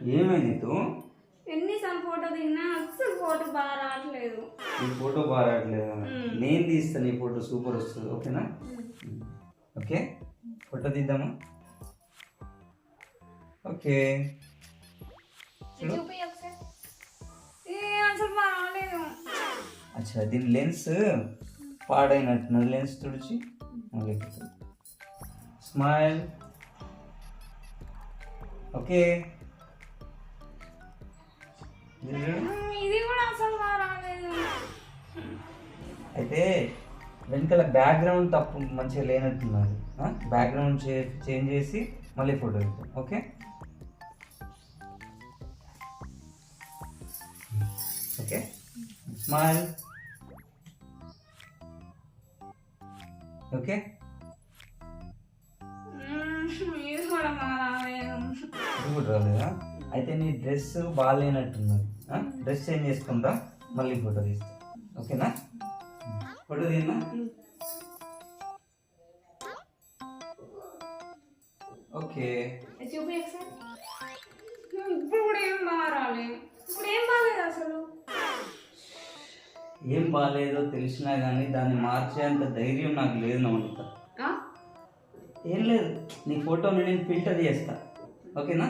ఏమైంది? ఎన్నిసార్లు ఫోటో దిగినా అస్సలు ఫోటో బాగా రావట్లేదు. నీ ఫోటో బాగాట్లేదు నేను తీస్తాను నీ ఫోటో సూపర్ వస్తుంది ఓకేనా? ఓకే? ఫోటో తీద్దామా? ఓకే. అసలు బాగాలేదు అచ్చా దీని లెన్స్ పాడైనట్టున్నది. లెన్స్ తుడిచి మళ్ళీ స్మైల్. ఓకే. ఇది కూడా అసలు రాలేదు. అయితే వెనకాల బ్యాక్గ్రౌండ్ తప్పు మంచిగా లేనట్టున్నది బ్యాక్గ్రౌండ్ చేంజ్ చేసి మళ్ళీ photo okay? Okay? Smile okay? ఇది కూడా రాలేదా? అయితే నీ డ్రెస్ బాగాలేనట్టున్నది. డ్రెస్ చేంజ్ చేసుకుందా? మళ్ళీ ఫోటో తీస్తా. ఓకేనా? ఫోటో తీనా ఓకే. చూపి ఒకసారి. ఇప్పుడు కూడా ఏం ఇప్పుడు ఏం బాగాలేదు అసలు? ఏం బాగాలేదో తెలిసినా కానీ దాన్ని మార్చేంత ధైర్యం నాకు లేదు నమ్ముతా? ఏం లేదు. నీ ఫోటోని నేను ఫిల్టర్ చేస్తా. ఓకేనా?